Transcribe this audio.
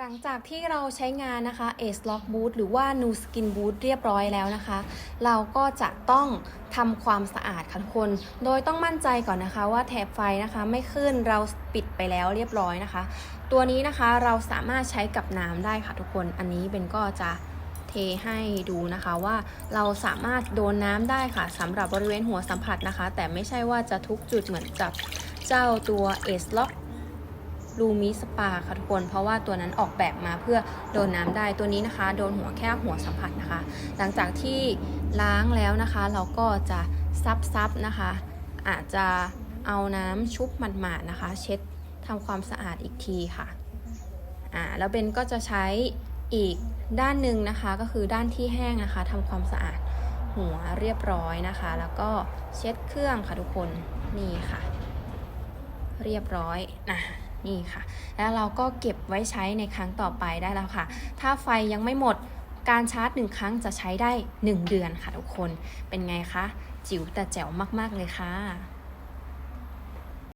หลังจากที่เราใช้งานนะคะ Ace Lock Boot หรือว่า New Skin Boot เรียบร้อยแล้วนะคะ เราก็จะต้องทำความสะอาดค่ะทุกคน โดยต้องมั่นใจก่อนนะคะ ว่าแถบไฟนะคะไม่ขึ้นเราปิดไปแล้วเรียบร้อยนะคะ ตัวนี้นะคะเราสามารถใช้กับน้ำได้ค่ะทุกคน อันนี้เบนก็จะเทให้ดูนะคะว่าเราสามารถโดนน้ำได้ค่ะสำหรับบริเวณหัวสัมผัสนะคะ แต่ไม่ใช่ว่าจะทุกจุดเหมือนกับเจ้าตัว Ace Lock ลูมิสปาค่ะทุกคน เพราะว่าตัวนั้นออกแบบมาเพื่อโดนน้ำได้ตัวนี้นะคะ โดนหัวแค่หัวสัมผัสนะคะ หลังจากที่ล้างแล้วนะคะ เราก็จะซับๆนะคะ อาจจะเอาน้ำชุบหมาดๆนะคะ เช็ดทำความสะอาดอีกทีค่ะอ่าแล้วเบนก็จะใช้อีกด้านหนึ่งนะคะ ก็คือด้านที่แห้งนะคะทำความสะอาดหัวเรียบร้อยนะคะ แล้วก็เช็ดเครื่องค่ะทุกคนนี่ค่ะ เรียบร้อยนะ นี่ค่ะ แล้วเราก็เก็บไว้ใช้ในครั้งต่อไปได้แล้วค่ะ ถ้าไฟยังไม่หมดการชาร์จหนึ่งครั้งจะใช้ได้ 1 เดือนค่ะทุกคน เป็นไงคะ จิ๋วแต่แจ๋วมาก ๆ เลยค่ะ